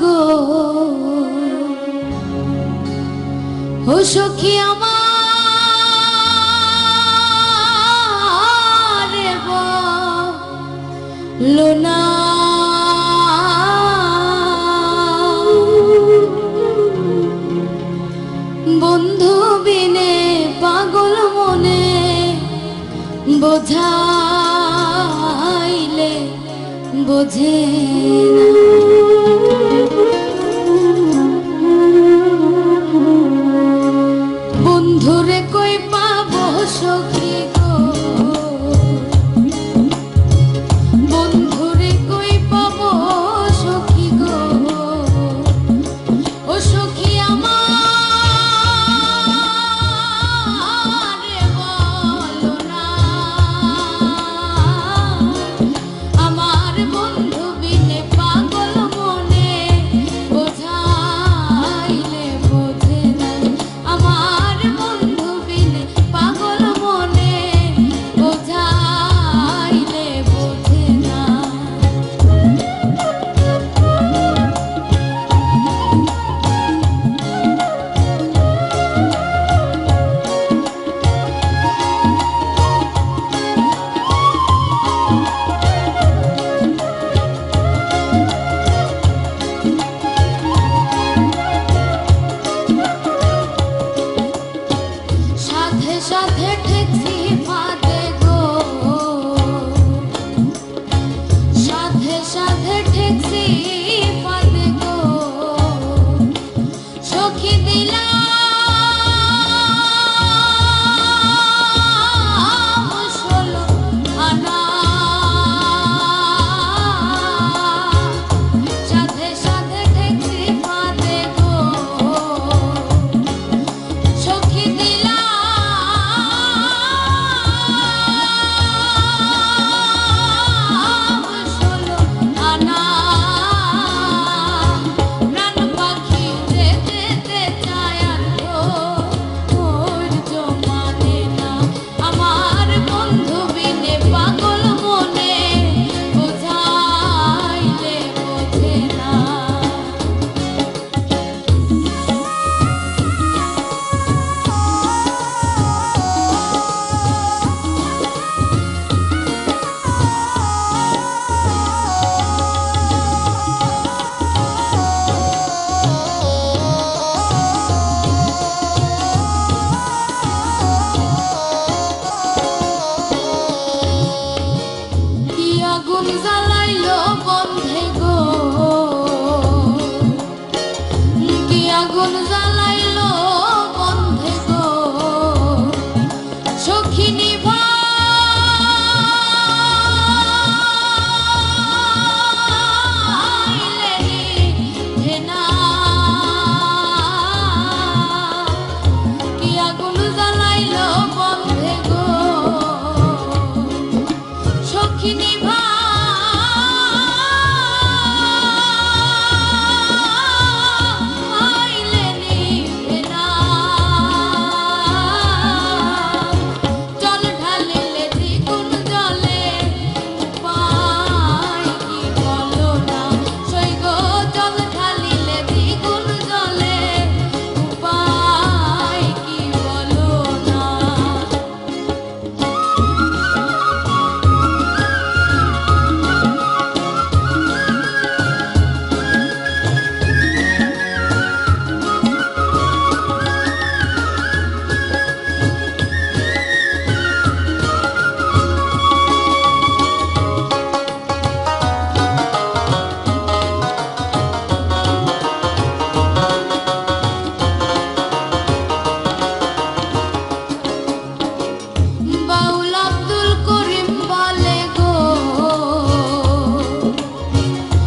গো। ও সখী আমার লোনা বন্ধু বিনে পাগল মনে বোঝাইলে বোঝে না।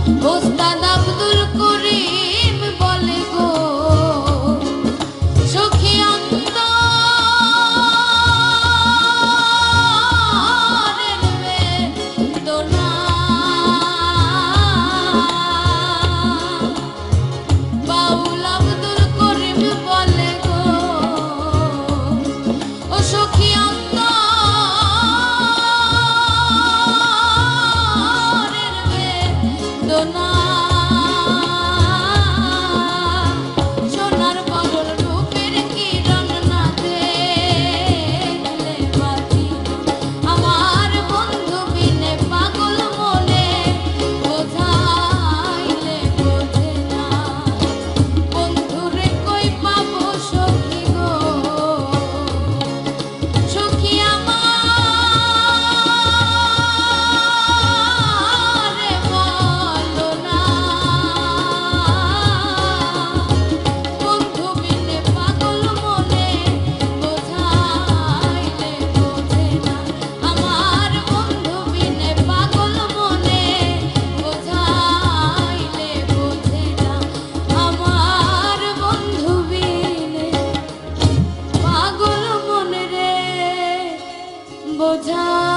Costa Bhutan.